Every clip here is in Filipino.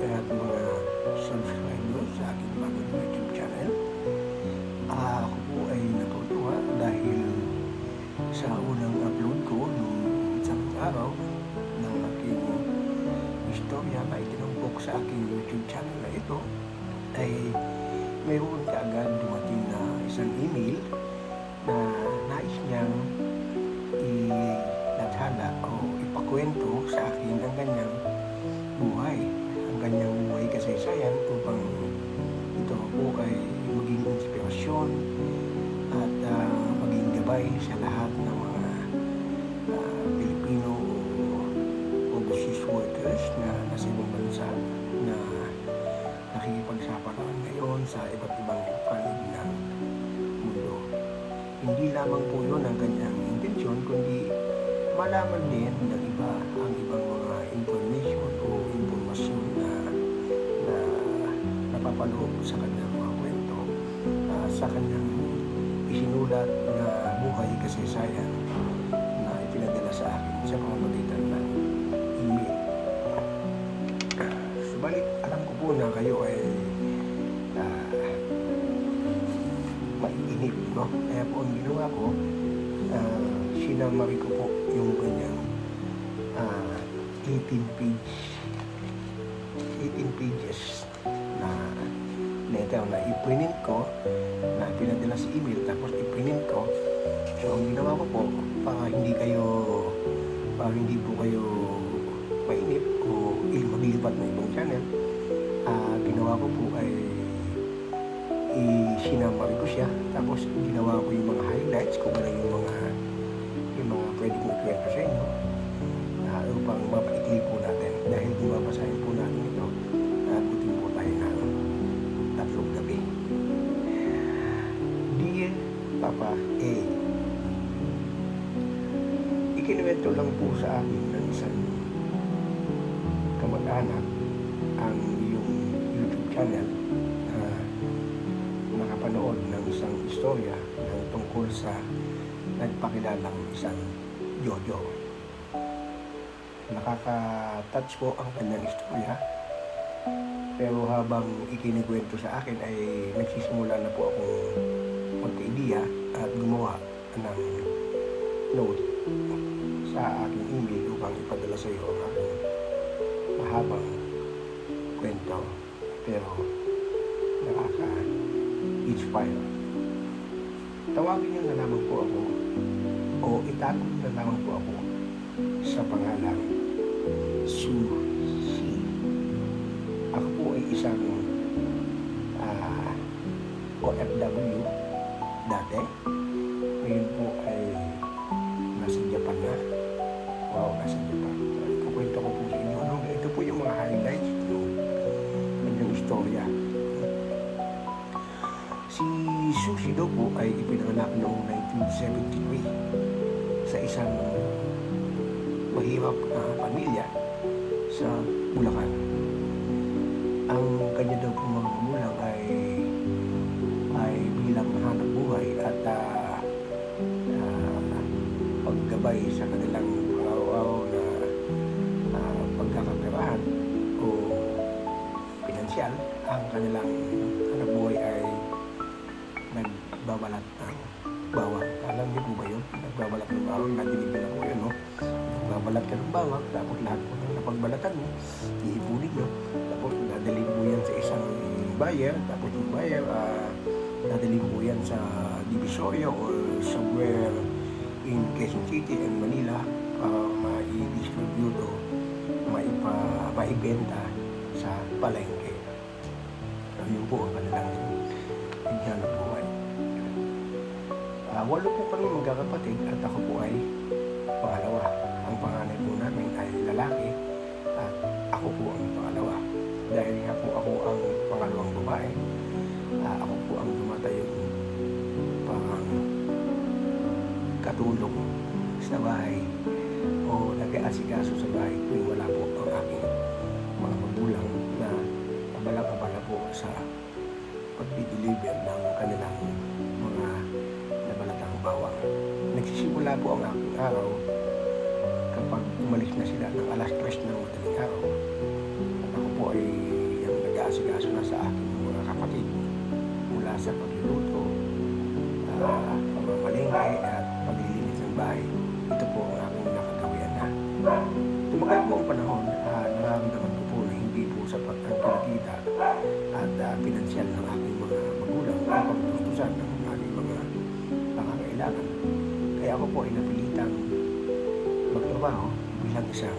at mga subscribers sa aking bagong YouTube channel. Ah, ako po ay natutuwa dahil sa unang upload ko noong isang araw ng aking istorya na itinumpok sa aking YouTube channel na ito ay mayroon kaagad dumating na isang email na nais niyang ilathala o ipakwento sa akin ang kanyang inspirasyon at ah, maging gabay sa lahat ng mga ah, Pilipino o overseas workers na nasa ibang bansa na nakikipagsapalaran ngayon sa iba't ibang panig ng mundo. Hindi lamang po yun ang kanyang intensyon, kundi malaman din ng iba ang ibang mga information o impormasyon na, na napapaloob sa kwento, ah, sa kanyang isinulat na buhay kasaysayan na ipinadala sa akin sa pamamagitan ng email. Subalit, alam ko po na kayo ay ah, maiinip, no? Kaya po ang ginawa ko, uh, sinamari ko po yung kanyang ah, 18 page 18 pages letter na i-print ko na pinadala sa email tapos i-print ko so ang ginawa ko po para hindi kayo para hindi po kayo mainip o il maglilipat ng ibang channel ah, ginawa ko po ay i-sinamari ko siya tapos ginawa ko yung mga highlights kung ano yung mga yung mga pwedeng magkwento sa inyo uh, upang mapaikli po natin dahil kung babasahin po natin ito Ikinuwento lang po sa akin ng isang kamag-anak ang iyong YouTube channel na nakapanood ng isang istorya ng tungkol sa nagpakilalang isang Jojo. Nakaka-touch po ang kanyang istorya. Pero habang ikinikwento sa akin ay nagsisimula na po akong magka-idea at gumawa ng note sa aking email upang ipadala sa iyo ang aking mahabang kwento. Pero nakaka-inspire. Tawagin niyo na lamang po ako o itago niyo na lamang po ako sa pangalang Sushi. Ako po ay isang ah, OFW dati. Istorya. Si Sushi daw ay ipinanganak noong 1973 sa isang mahirap na pamilya sa Bulacan. Ang kanya daw po mga magulang ay ay bilang hanap buhay at ah, ah, paggabay sa kanilang pinansyal, ang kanilang hanap buhay ay nagbabalat ng bawang. Alam niyo po ba yun? Nagbabalat ng bawang, nadinig na po yun, no? Nagbabalat ka ng bawang, tapos lahat po ng napagbalatan mo, iipunin nyo, tapos dadalhin mo yan sa isang buyer, tapos yung buyer, ah, dadalhin mo yan sa Divisoria or somewhere in Quezon City and Manila para ma-distribute o maipa, maibenta sa palengke. Po ang kanilang ng buhay. Ah, walo po kami magkakapatid at ako po ay pangalawa. Ang panganay po namin ay lalaki at ako po ang pangalawa. Dahil nga po ako ang pangalawang babae, ah, ako po ang tumatayo parang katulong sa bahay o nag-aasikaso sa bahay tuwing wala po ang aking mga magulang abala-abala po sa pag-deliver ng kanilang mga nabalatang bawang. Nagsisimula po ang aking araw kapag umalis na sila ng alas 3 ng madaling araw. At ako po ay yung nag-aasikaso na sa aking mga kapatid mula sa pagluluto, uh, pamamalengke pinansyal ng aking mga magulang upang tustusan ng aking mga pangangailangan. Kaya ako po ay napilitang magtrabaho bilang isang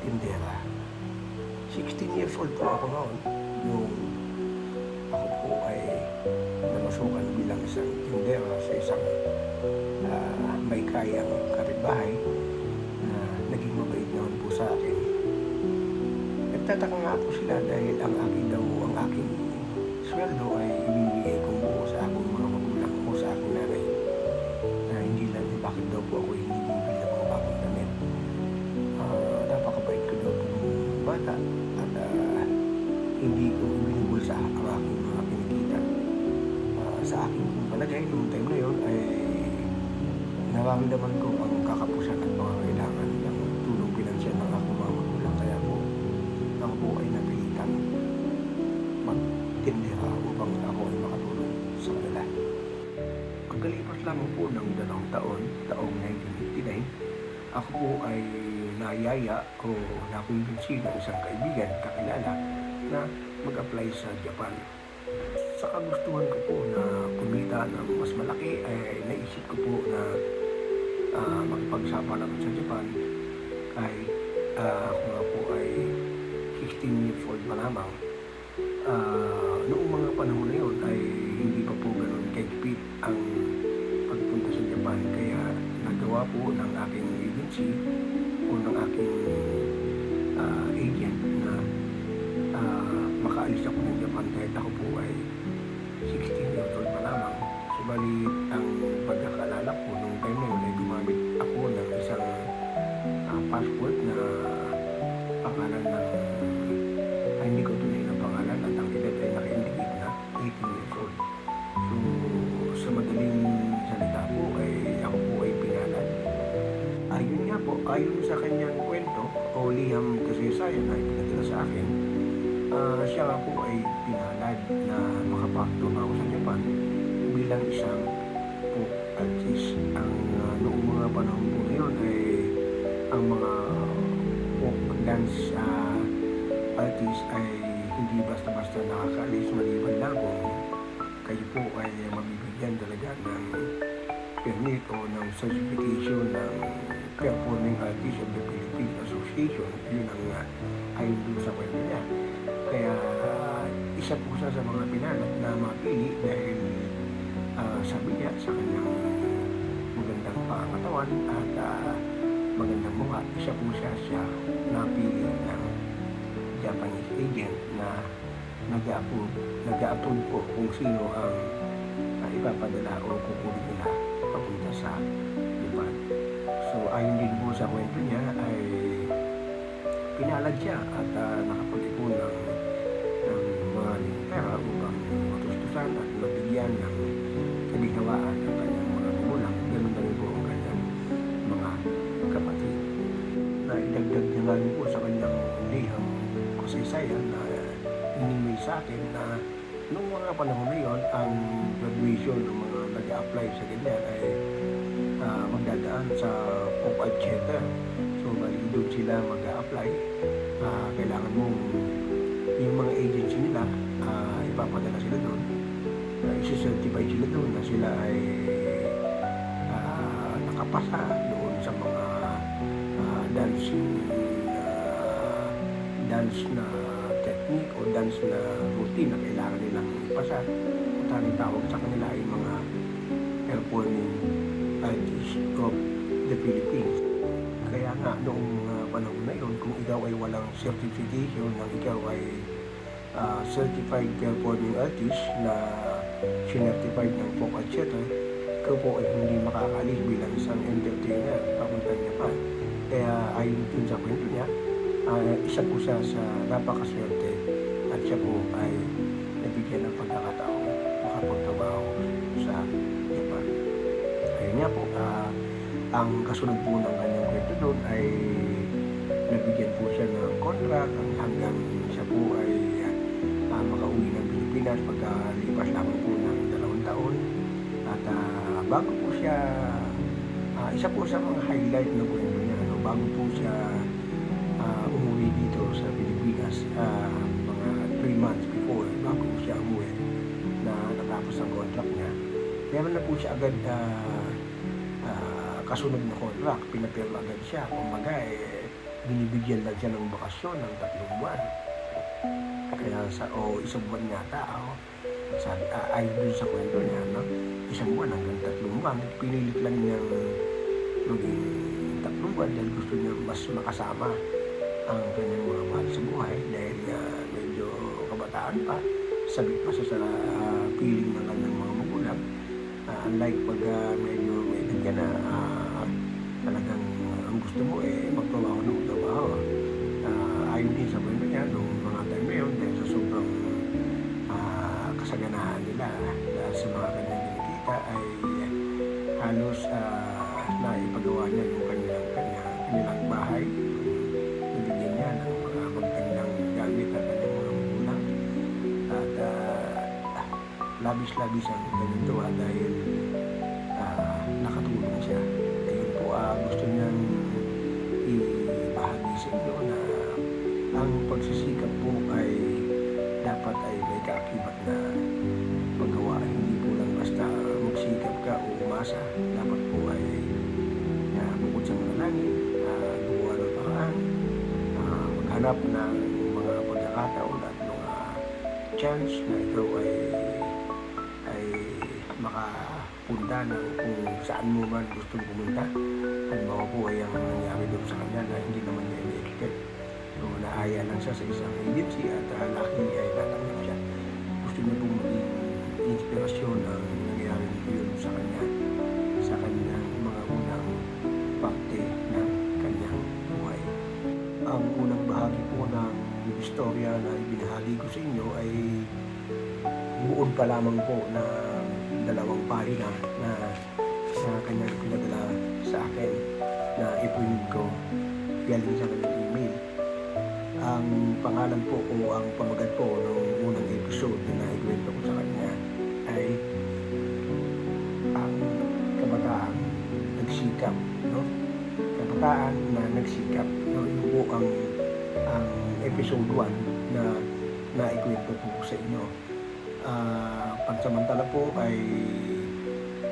tindera. 16 years old po ako noon nung ako po ay namasukan bilang isang tindera sa isang uh, may kayang kapitbahay na naging mabait naman po sa akin. Nagtataka nga po sila dahil ang aking daw, ang aking sweldo ay ibibigay kong buo sa aking mga magulang o sa aking nanay na hindi lang bakit daw po ako hindi bumibili ng mga bagong damit. Ah, napakabait ko daw po ng bata at ah, hindi ko binubul sa ang aking mga kinikita. Ah, sa aking palagay noong time na yon ay nararamdaman ko ang kakapusan at pangangailangan ng tulong pinansyal ng aking mga magulang. Kaya po, ako po ay napilitang magtindera upang ako ay makatulong sa kanila. Pagkalipas lamang po ng dalawang taon, taong 1959, ako ay nayaya o nakumbinsi ng isang kaibigan, kakilala, na mag-apply sa Japan. Sa kagustuhan ko po na kumita ng mas malaki, ay naisip ko po na uh, makipagsapalaran sa Japan ay ah, ako po ay 16 years old pa lamang. Ah, noong mga panahon na yun ay hindi pa po ganun kaigpit ang pagpunta sa Japan kaya nagawa po ng aking agency o ng aking ah, agent na ah, makaalis ako ng Japan. Kahit ako po ay sa akin, ah, siya nga po ay pinalad na makapagtrabaho sa Japan bilang isang folk artist. Ang ah, noong mga panahon po na ay ang mga folk dance ah, artist ay hindi basta-basta nakakaalis maliban lang kung kayo po ay mabibigyan talaga ng permit o ng certification ng Association. Yun ang uh, ayon dun sa kwento niya. Kaya ah, isa po siya sa mga pinalad na mapili dahil ah, sabi niya sa kanyang magandang pangatawan at ah, magandang mukha, isa po siya siya napili ng Japanese agent na nag-approve, nag-approve po kung sino ang uh, ipapadala o kukunin nila papunta sa Japan. So ayon din po sa kwento niya ay pinalad siya at uh, nakapag-ipon ng, ng mga pera upang matustusan at mabigyan ng kalinawaan ng kanyang mga magulang. Ganun na rin po ang kanyang mga kapatid. Naidagdag niya nga rin po sa kanyang liham kasaysayan na inimay sa akin na nung mga panahon na yon, ang graduation ng mga nag-apply sa ganyan ay ah, magdadaan sa Pope at Bali doon sila mag-apply. Ah, kailangan mo yung mga agency nila, ah, ipapadala sila doon. Uh, isi-certify sila doon na sila ay ah, nakapasa doon sa mga ah, dancing ah, dance na technique o dance na routine na kailangan nilang ipasa. At ang tawag sa kanila ay mga performing artists of the Philippines. Nga noong uh, panahon na yun, kung ikaw ay walang certification ng ikaw ay ah, certified performing artist na sinertified ng folk at theater, ikaw po ay hindi makakalis bilang isang entertainer papunta niya pa. Kaya ayon dun sa kwento niya, ah, isa po siya sa napakaswerte at siya po ay nabigyan ng pagkakataong makapagtrabaho sa Japan. Ayun nga po, ah, ang kasunod po ng doon ay nabigyan po siya ng contract hanggang siya po ay ah, makauwi ng Pilipinas pagkalipas lamang po ng dalawang taon. At ah, bago po siya, ah, isa po sa mga highlight na kwento niya, ano, bago po siya ah, umuwi dito sa Pilipinas, ah, mga 3 months before, bago po siya umuwi, na natapos ang contract niya, meron na po siya agad ah, kasunod na contract, pinapirma agad siya. Kumbaga, eh, binibigyan lang siya ng bakasyon ng tatlong buwan. Kaya sa, o isang buwan yata, o, sabi, ah, ayon dun sa kwento niya, no? isang buwan hanggang tatlong buwan. Pinilit lang niyang maging tatlong buwan dahil gusto niya mas makasama ang kanyang mga mahal sa buhay dahil nga medyo kabataan pa, sabit pa siya sa ah, feeling ng kanyang mga magulang. Ah, unlike pag ah, medyo may ka na, ah, talagang ah, ang gusto mo eh magtrabaho ng trabaho. Ah, ayon din sa kwento niya, nung mga time na yun, dahil sa sobrang ah, kasaganahan nila dahil sa mga kanyang kinikita ay halos ah, naipagawa niya yung kanyang, kanyang, kanilang bahay. Nabigyan niya ng mga magandang gamit at kanyang mga magulang. At ah, labis-labis ang tuwa dahil ah, nakatulong siya. Ah, gusto niyang ibahagi sa inyo na ang pagsisikap po ay dapat ay may kaakibat na paggawa. Hindi po lang basta magsikap ka o umasa. Dapat po ay uh, bukod sa mga langit, uh, gumawa ng paraan, ah, maghanap ng mga pagkakataon at mga chance na ikaw ay ay makapunta ng kung saan mo man gusto pumunta. Halimbawa po ay ang nangyari doon sa kanya na hindi naman niya ini-expect. So, naaya lang siya sa isang agency at uh, lucky ay natanggap siya. Gusto niya pong maging inspirasyon ang nangyari yun sa kanya sa kanyang mga unang parte ng kanyang buhay. Ang unang bahagi po ng istorya na ibinahagi ko sa inyo ay buod pa lamang po na dalawang pahina na na kanyang pinadala sa akin na ipunin ko galing sa kanyang email. Ang pangalan po o ang pamagat po ng unang episode na naikwento ko sa kanya ay ang kabataang nagsikap, no? Kabataan na nagsikap, no? Yun po ang ang episode 1 na naikwento ko sa inyo. Ah, pansamantala po ay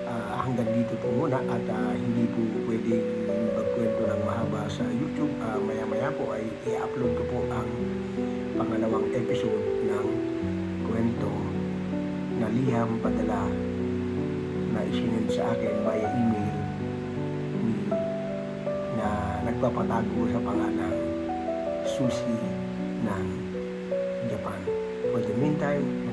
ah, hanggang dito po muna at ah, hindi po pwedeng magkwento ng mahaba sa YouTube. Ah, maya-maya po ay i-upload ko po ang pangalawang episode ng kwento na liham padala na isinend sa akin via email ni na nagpapatago sa pangalang Susi ng Japan. For the meantime,